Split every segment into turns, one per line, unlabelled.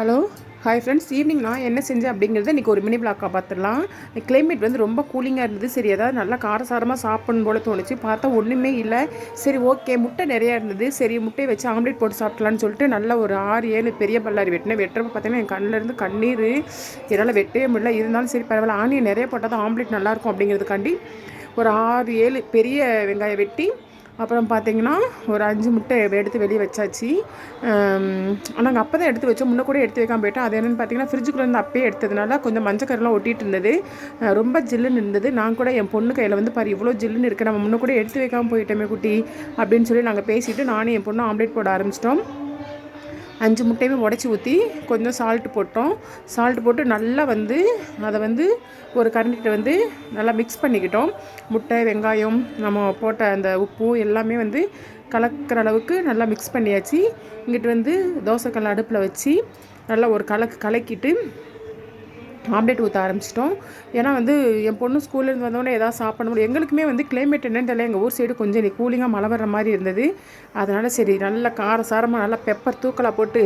Hello hi friends evening நான் என்ன செஞ்சேன் அப்படிங்கிறத இன்றைக்கி ஒரு மினி பிளாக்காக பார்த்துடலாம் கிளைமேட் வந்து ரொம்ப கூலிங்காக இருந்தது. சரி ஏதாவது நல்லா காரசாரமாக சாப்பிடணும் போல தோணுச்சு. பார்த்தா ஒன்றுமே இல்லை. சரி ஓகே முட்டை நிறையா இருந்தது. சரி முட்டையை வச்சு ஆம்லேட் போட்டு சாப்பிட்லான்னு சொல்லிட்டு நல்ல ஒரு ஆறு ஏழு பெரிய பல்லாரி வெட்டினேன். வெட்டுறப்ப பார்த்தீங்கன்னா என் கண்ணிலேருந்து கண்ணீர். என்னால் வெட்டவே முடியல. இருந்தாலும் சரி பரவாயில்ல. ஆனியன் நிறைய போட்டால் தான் ஆம்லேட் நல்லாயிருக்கும் அப்படிங்கிறதுக்காண்டி ஒரு ஆறு ஏழு பெரிய வெங்காயம் வெட்டி அப்புறம் பார்த்தீங்கன்னா ஒரு அஞ்சு முட்டை எடுத்து வெளியே வச்சாச்சு. நாங்கள் அப்போ தான் எடுத்து வச்சோம். முன்னே கூட எடுத்து வைக்காம போயிட்டோம். அது என்னென்னு பார்த்தீங்கன்னா ஃப்ரிட்ஜுக்குள்ளேருந்து அப்பயே எடுத்ததுனால கொஞ்சம் மஞ்சக்கரெலாம் ஒட்டிகிட்டு இருந்தது. ரொம்ப ஜில்லுன்னு இருந்தது. நான் கூட என் பொண்ணு கையில் வந்து பாரு இவ்வளோ ஜில்லுன்னு இருக்குது நம்ம முன்ன கூட எடுத்து வைக்காமல் போயிட்டோமே குட்டி அப்படின்னு சொல்லி நாங்கள் பேசிவிட்டு நானும் என் பொண்ணு ஆம்லேட் போட ஆரம்பிச்சிட்டோம். அஞ்சு முட்டையுமே உடச்சி ஊற்றி கொஞ்சம் சால்ட் போட்டோம். சால்ட் போட்டு நல்லா வந்து அதை வந்து ஒரு கரண்டிகிட்ட வந்து நல்லா மிக்ஸ் பண்ணிக்கிட்டோம். முட்டை வெங்காயம் நம்ம போட்ட அந்த உப்பு எல்லாமே வந்து கலக்கிற அளவுக்கு நல்லா மிக்ஸ் பண்ணியாச்சு. இங்கிட்டு வந்து தோசைக்கல் அடுப்பில் வச்சு நல்லா ஒரு கலக்கு கலக்கிட்டு ஆம்லேட் ஊற்ற ஆரம்பிச்சிட்டோம். ஏன்னா வந்து என் பொண்ணு ஸ்கூல்லேருந்து வந்தோடனே எதாவது சாப்பிட முடியும். எங்களுக்குமே வந்து கிளைமேட் என்னன்னு தெரியல. எங்கள் ஊர் சைடு கொஞ்சம் இன்னைக்கு கூலிங்காக மழை வர்ற மாதிரி இருந்தது. அதனால் சரி நல்லா கார சாரமாக நல்லா பெப்பர் தூக்கலாக போட்டு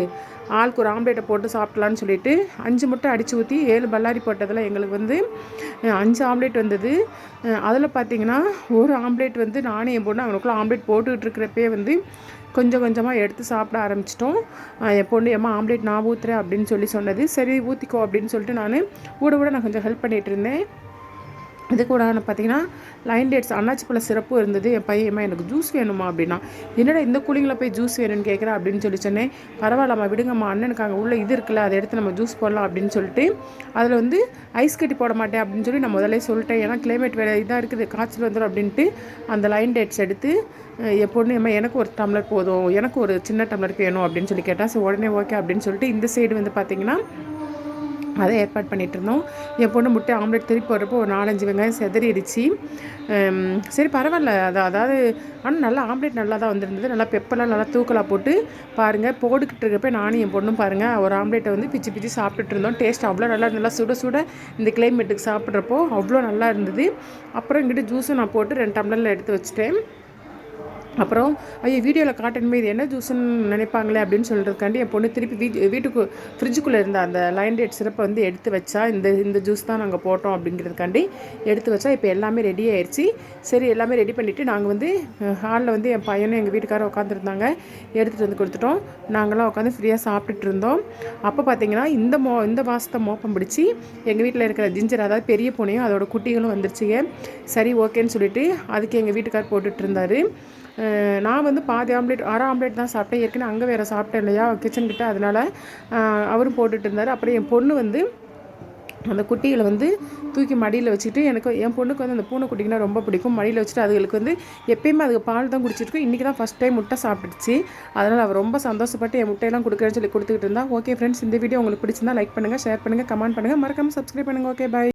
ஆளுக்கு ஒரு ஆம்லேட்டை போட்டு சாப்பிட்லான்னு சொல்லிட்டு அஞ்சு முட்டை அடித்து ஊற்றி ஏழு பல்லாரி போட்டதில் எங்களுக்கு வந்து அஞ்சு ஆம்லேட் வந்தது. அதில் பார்த்தீங்கன்னா ஒரு ஆம்லேட் வந்து நானும் என் பொண்ணு அவனுக்குள்ளே ஆம்லேட் போட்டுக்கிட்டு இருக்கிறப்பே வந்து கொஞ்சம் கொஞ்சமாக எடுத்து சாப்பிட ஆரம்பிச்சிட்டோம். என் பொண்ணு ஏம்மா ஆம்லேட் நான் ஊற்றுறேன் அப்படின்னு சொல்லி சொன்னது. சரி ஊற்றிக்கோ அப்படின்னு சொல்லிட்டு நான் கூட கூட நான் கொஞ்சம் ஹெல்ப் பண்ணிகிட்டு இருந்தேன். இது கூட நான் பார்த்தீங்கன்னா லைன் டேட்ஸ் அன்னாச்சி பழ சிறப்பு இருந்தது. என் பையன்மா எனக்கு ஜூஸ் வேணுமா அப்படின்னா. என்னடா இந்த கூலிங்கில் போய் ஜூஸ் வேணும்னு கேட்குறேன் அப்படின்னு சொல்லி சொன்னேன். பரவாயில்லம்மா விடுங்கம்மா. அண்ணனுக்கு அங்கே உள்ள இது இருக்குல்ல அதை எடுத்து நம்ம ஜூஸ் போடலாம் அப்படின்னு சொல்லிட்டு அதில் வந்து ஐஸ் கட்டி போட மாட்டேன் அப்படின்னு சொல்லி நான் முதல்ல சொல்லிட்டேன். ஏன்னா கிளைமேட் வேறு இதாக இருக்குது. காய்ச்சல் வந்துடும் அப்படின்ட்டு அந்த லைன் டேட்ஸ் எடுத்து அஹ் என் பொண்ணு அம்மா எனக்கு ஒரு டம்ளர் போதும். எனக்கு ஒரு சின்ன டம்ளர் வேணும் அப்படின்னு சொல்லி கேட்டால் ஸோ உடனே ஓகே அப்படின்னு சொல்லிட்டு இந்த சைடு வந்து பார்த்திங்கன்னா அதை ஏற்பாடு பண்ணிகிட்டு இருந்தோம் என் பொண்ணு முட்டை ஆம்லெட் திருப்பி போடுறப்போ ஒரு நாலஞ்சு வெங்காயம் செதறிடுச்சு. சரி பரவாயில்ல. அது அதாவது ஆனால் நல்லா ஆம்லெட் நல்லா தான் வந்திருந்தது. நல்லா பெப்பர்லாம் நல்லா தூக்கலாக போட்டு பாருங்கள் போட்டுக்கிட்டு இருக்கப்போ நானும் என் பொண்ணும் பாருங்கள் ஒரு ஆம்லெட்டை வந்து பிச்சு பிச்சு சாப்பிட்டுட்டு இருந்தோம். டேஸ்ட் அவ்வளோ நல்லா நல்லா சுட சுட இந்த கிளைமேட்டுக்கு சாப்பிட்றப்போ அவ்வளோ நல்லா இருந்தது. அப்புறம் இங்கிட்டு ஜூஸும் நான் போட்டு ரெண்டு டம்ளரில் எடுத்து வச்சுட்டேன். அப்புறம் ஐயோ வீடியோவில் காட்டணுமே இது என்ன ஜூஸ்ன்னு நினைப்பாங்களே? அப்படின்னு சொல்கிறதுக்காண்டி என் பொண்ணு திருப்பி வீட்டு வீட்டுக்கு ஃப்ரிட்ஜுக்குள்ளே இருந்த அந்த லைன் டேட் சிறப்பை வந்து எடுத்து வச்சா இந்த இந்த ஜூஸ் தான் நாங்கள் போட்டோம் அப்படிங்கிறதுக்காண்டி எடுத்து வச்சா இப்போ எல்லாமே ரெடி ஆயிடுச்சு சரி எல்லாமே ரெடி பண்ணிவிட்டு நாங்கள் வந்து ஹாலில் வந்து என் பையனும் எங்கள் வீட்டுக்காரர் உட்காந்துருந்தாங்க எடுத்துகிட்டு வந்து கொடுத்துட்டோம். நாங்களாம் உட்காந்து ஃப்ரீயாக சாப்பிட்டுட்டு இருந்தோம். அப்போ பார்த்தீங்கன்னா இந்த மோ இந்த மாதத்தை மோப்பம் பிடிச்சி எங்கள் வீட்டில் இருக்கிற ஜிஞ்சர் அதாவது பெரிய பூனையும் அதோட குட்டிகளும் வந்துருச்சுங்க. சரி ஓகேன்னு சொல்லிட்டு அதுக்கு எங்கள் வீட்டுக்கார் போட்டுட்டு இருந்தார். நான் வந்து பாதி ஆம்லேட் அரை ஆம்லேட் தான் சாப்பிட்டேன். ஏற்கனவே அங்கே வேறு சாப்பிட்டேன் இல்லையா? கிச்சன் கிட்ட. அதனால் அவரும் போட்டுட்டு இருந்தார். அப்புறம் என் பொண்ணு வந்து அந்த குட்டிகளை வந்து தூக்கி மடியில் வச்சுட்டு எனக்கு என் பொண்ணுக்கு வந்து அந்த பூனைக்குட்டிங்கன்னா ரொம்ப பிடிக்கும். மடியில் வச்சுட்டு அதுகளுக்கு வந்து எப்பயுமே அதுக்கு பால் தான் குடிச்சிருக்கும். இன்றைக்கி தான் ஃபஸ்ட் டைம் முட்டை சாப்பிட்டுச்சு. அதனால் அவள் ரொம்ப சந்தோஷப்பட்டு என் முட்டையெல்லாம் கொடுக்குறேன்னு சொல்லி கொடுத்துக்கிட்டு இருந்தா. ஓகே ஃப்ரெண்ட்ஸ் இந்த வீடியோ உங்களுக்கு பிடிச்சிருந்தா லைக் பண்ணுங்கள் ஷேர் பண்ணுங்கள் கமெண்ட் பண்ணுங்கள் மறக்காமல் சப்ஸ்கிரைப் பண்ணுங்கள் ஓகே பாய்